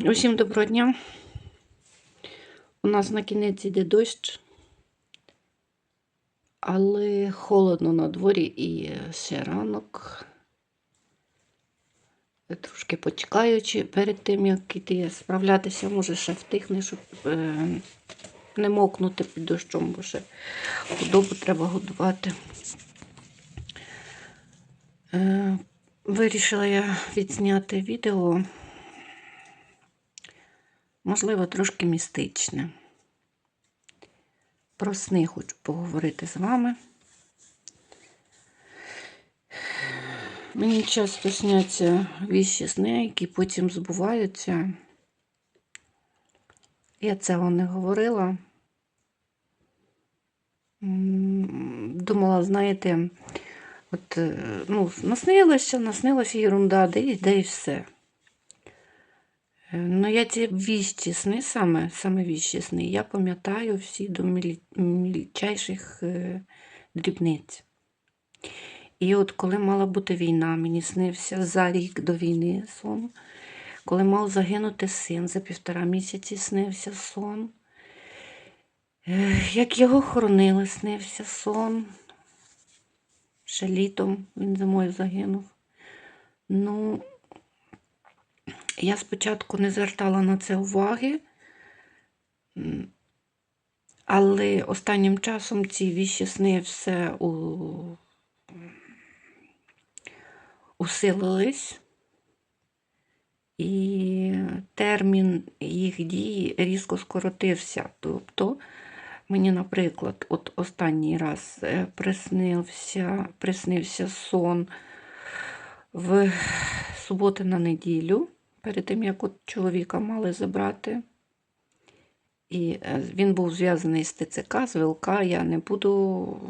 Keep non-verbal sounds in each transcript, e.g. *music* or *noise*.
Усім доброго дня. У нас на кінець іде дощ, але холодно на дворі і ще ранок. Трошки почекаючи перед тим, як іти справлятися, може ще втихне, щоб е, не мокнути під дощом, бо ще худобу треба годувати. Е, вирішила я відзняти відео можливо, трошки містичне. Про сни хочу поговорити з вами. Мені часто сняться віщі сни, які потім збуваються. Я цього не говорила. Думала, знаєте, от, е, ну, наснилося, наснилася ерунда, де і, де і все. Е, Ну, я ці віщі сни, саме, саме віщі я пам'ятаю всі до мілі- мільчайших е, дрібниць. І от коли мала бути війна, мені снився за рік до війни сон. Коли мав загинути син, за півтора місяці снився сон. Е, Як його хоронили, снився сон. Ще літом він зимою загинув. Ну, я спочатку не звертала на це уваги, але останнім часом ці віщі сни все у... усилились, і термін їх дії різко скоротився. Тобто, мені, наприклад, от останній раз е, приснився, приснився сон в суботу на неділю, перед тим, як от чоловіка мали забрати. І е, він був зв'язаний з ТЦК, з ВЛК. Я не буду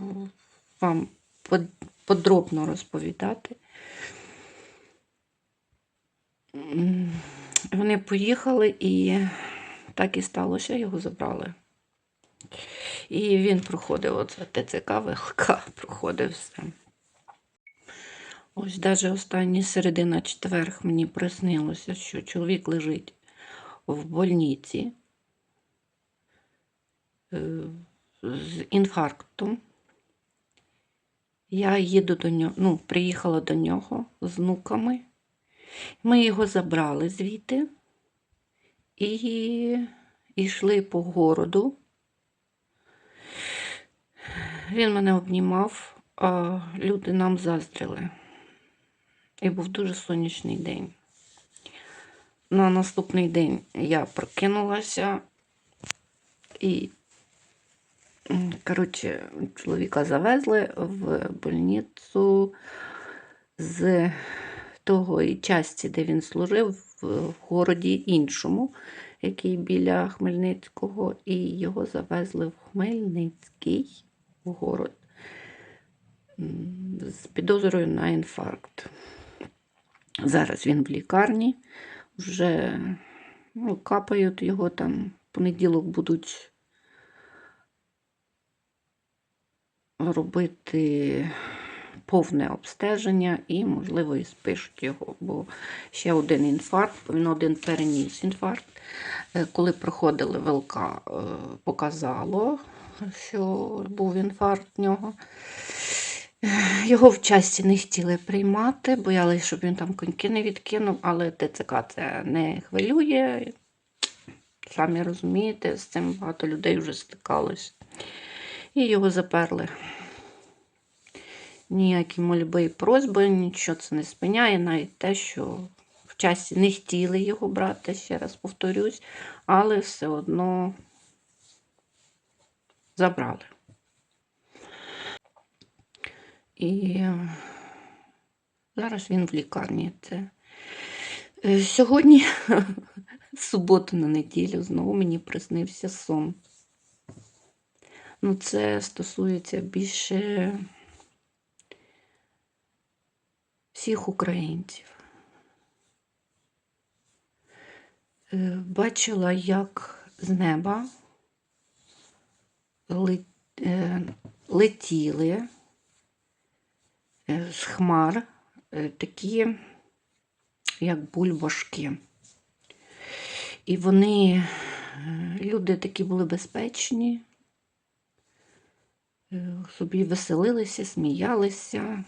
вам подробно розповідати. Вони поїхали і так і сталося, його забрали. І він проходив оце ТЦК, ВЛК, проходив все. Ось навіть останній середина четверг мені приснилося, що чоловік лежить в больниці е, з інфарктом. Я їду до нього, ну, приїхала до нього з внуками. Ми його забрали звідти і йшли по городу. Він мене обнімав, а люди нам заздрили. І був дуже сонячний день. На наступний день я прокинулася і, коротше, чоловіка завезли в больницю з того часті, де він служив, в городі іншому, який біля Хмельницького, і його завезли в Хмельницький в город з підозрою на інфаркт. Зараз він в лікарні, вже ну, капають його там. Понеділок будуть робити повне обстеження і, можливо, і спишуть його, бо ще один інфаркт, він один переніс інфаркт. Е, Коли проходили ВЛК, е, показало, що був інфаркт в нього. Його в часті не хотіли приймати, боялися, щоб він там коньки не відкинув, але ТЦК це не хвилює. Самі розумієте, з цим багато людей вже стикалось. І його заперли. Ніякі мольби і просьби, нічого це не спиняє, навіть те, що в часі не хотіли його брати, ще раз повторюсь, але все одно забрали. І е, зараз він в лікарні. Це Е, сьогодні, *laughs* суботу на неділю, знову мені приснився сон. Ну, це стосується більше всіх українців. Е, Бачила, як з неба летіли з хмар е, такі, як бульбашки. І вони, е, люди такі були безпечні, е, собі веселилися, сміялися,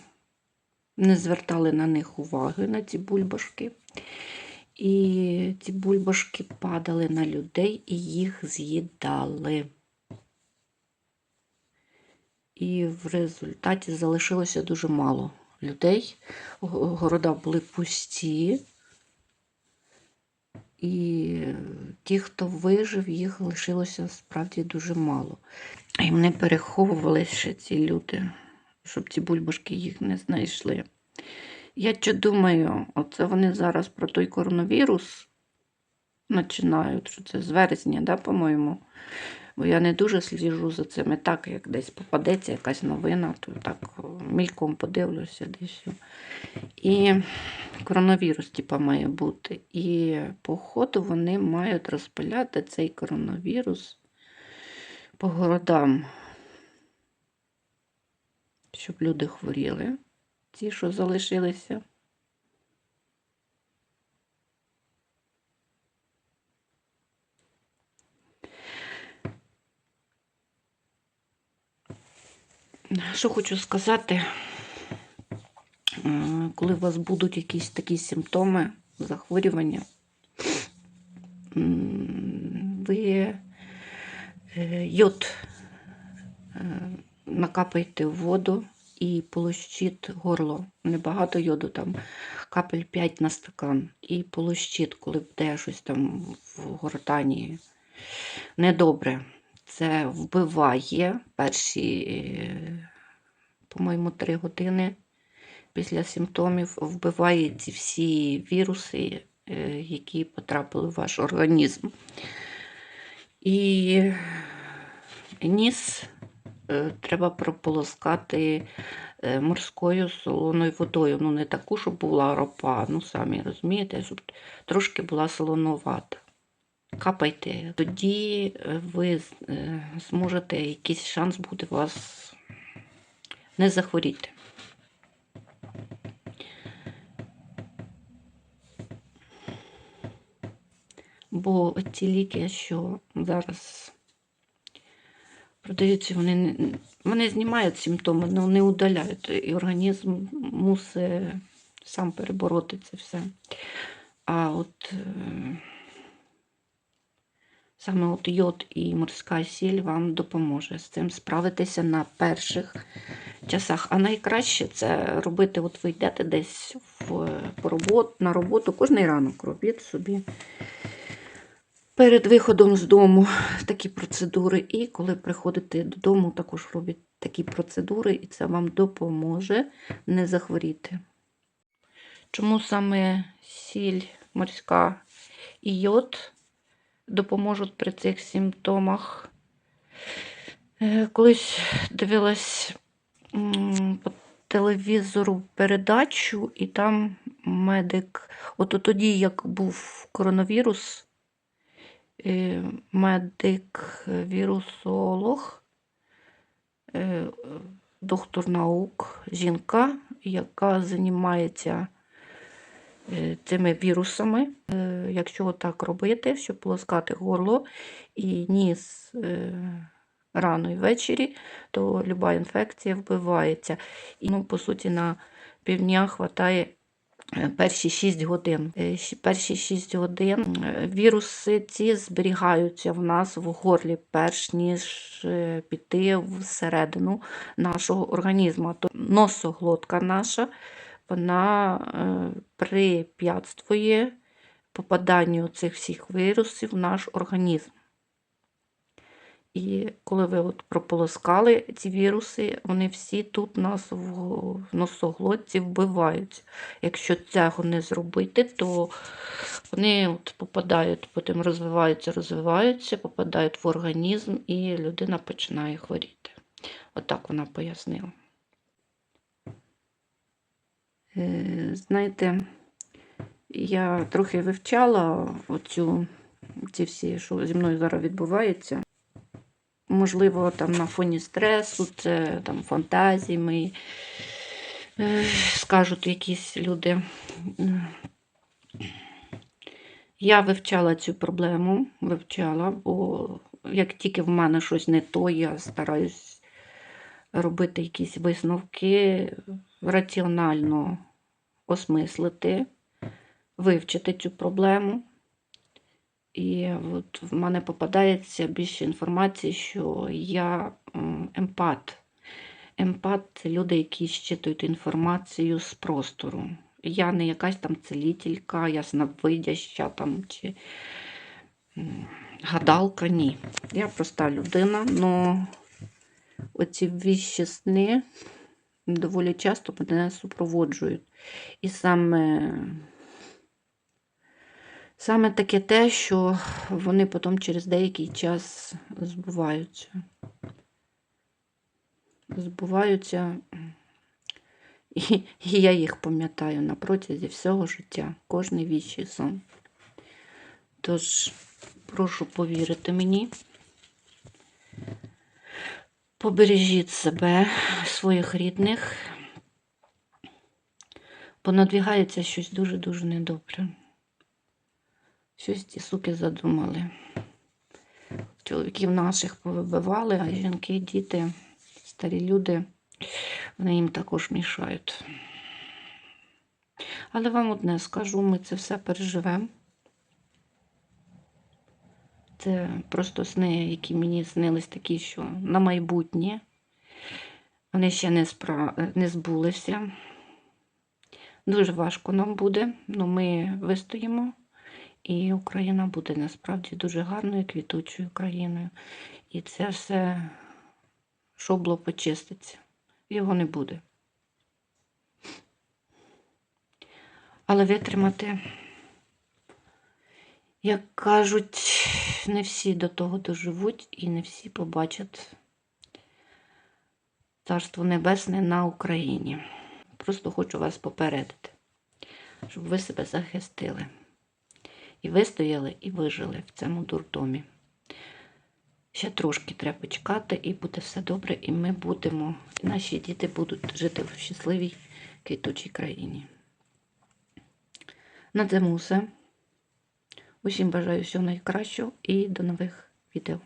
не звертали на них уваги, на ці бульбашки. І ці бульбашки падали на людей і їх з'їдали. І в результаті залишилося дуже мало людей. Города були пусті. І ті, хто вижив, їх лишилося справді дуже мало. І вони переховували ще ці люди, щоб ці бульбашки їх не знайшли. Я що думаю, оце вони зараз про той коронавірус починають, що це з вересня, да, по-моєму. Бо я не дуже сліжу за цим. І так, як десь попадеться якась новина, то так мільком подивлюся десь. І коронавірус, типа, має бути. І, походу, вони мають розпиляти цей коронавірус по городам, щоб люди хворіли, ті, що залишилися. Що хочу сказати, Е, коли у вас будуть якісь такі симптоми захворювання, ви е, йод е, накапайте в воду і полощіть горло. Небагато йоду, там капель 5 на стакан. І полощіть, коли буде щось там в гортані недобре. Це вбиває перші, е, по-моєму, 3 години після симптомів вбиває ці всі віруси, е, які потрапили в ваш організм. І ніс е, треба прополоскати морською солоною водою. Ну, не таку, щоб була ропа, ну самі розумієте, щоб трошки була солоновата. Капайте, тоді е, ви е, зможете, якийсь шанс буде вас не захворіти. Бо ті ліки, що зараз продаються, вони, вони знімають симптоми, але не удаляють. І організм мусить сам перебороти це все. А от е, саме от йод і морська сіль вам допоможе з цим справитися на перших часах. А найкраще це робити, от ви йдете десь в, по робот, на роботу, кожний ранок робіть собі перед виходом з дому такі процедури. І коли приходите додому, також робіть такі процедури, і це вам допоможе не захворіти. Чому саме сіль морська і йод допоможуть при цих симптомах? Е, Колись дивилась по телевізору передачу, і там медик, от тоді, як був коронавірус, е, медик-вірусолог, е, доктор наук, жінка, яка займається цими вірусами. Е, Якщо так робити, щоб полоскати горло і ніс е, рано і ввечері, то люба інфекція вбивається. І, ну, по суті, на півдня е, перші 6 годин. Е, Перші 6 годин е, віруси ці зберігаються в нас в горлі, перш ніж е, піти всередину нашого організму. То носоглотка наша вона е, препятствує попаданню цих всіх вірусів в наш організм. І коли ви от прополоскали ці віруси, вони всі тут нас в носоглотці вбиваються. Якщо цього не зробити, то вони от попадають, потім розвиваються, розвиваються, попадають в організм, і людина починає хворіти. Отак вона пояснила. Е, Знаєте, я трохи вивчала оцю, ці всі, що зі мною зараз відбувається. Можливо, там на фоні стресу, це там фантазії мої, е, скажуть якісь люди. Я вивчала цю проблему, вивчала, бо як тільки в мене щось не то, я стараюсь робити якісь висновки, раціонально осмислити, вивчити цю проблему. І от в мене попадається більше інформації, що я емпат. Емпат це люди, які щитують інформацію з простору. Я не якась там целителька, ясновидяща там чи гадалка, ні. Я проста людина, але оці віщі сни доволі часто мене супроводжують. І саме, саме таке те, що вони потім через деякий час збуваються. Збуваються, і, і я їх пам'ятаю на протязі всього життя, кожний вічий сон. Тож, прошу повірити мені. Побережіть себе, своїх рідних, бо надвігається щось дуже-дуже недобре. Щось ці суки задумали. Чоловіків наших повибивали, а жінки, діти, старі люди, вони їм також мішають. Але вам одне скажу, ми це все переживемо. Це просто сни, які мені снились такі, що на майбутнє. Вони ще не, спра... не збулися. Дуже важко нам буде, але ми вистоїмо. І Україна буде насправді дуже гарною, квітучою країною. І це все шобло почиститься. Його не буде. Але витримати, як кажуть, не всі до того доживуть і не всі побачать Царство Небесне на Україні. Просто хочу вас попередити, щоб ви себе захистили. І вистояли, і вижили в цьому дурдомі. Ще трошки треба чекати, і буде все добре, і ми будемо, і наші діти будуть жити в щасливій квітучій країні. На цьому все. Усім бажаю всього найкращого і до нових відео.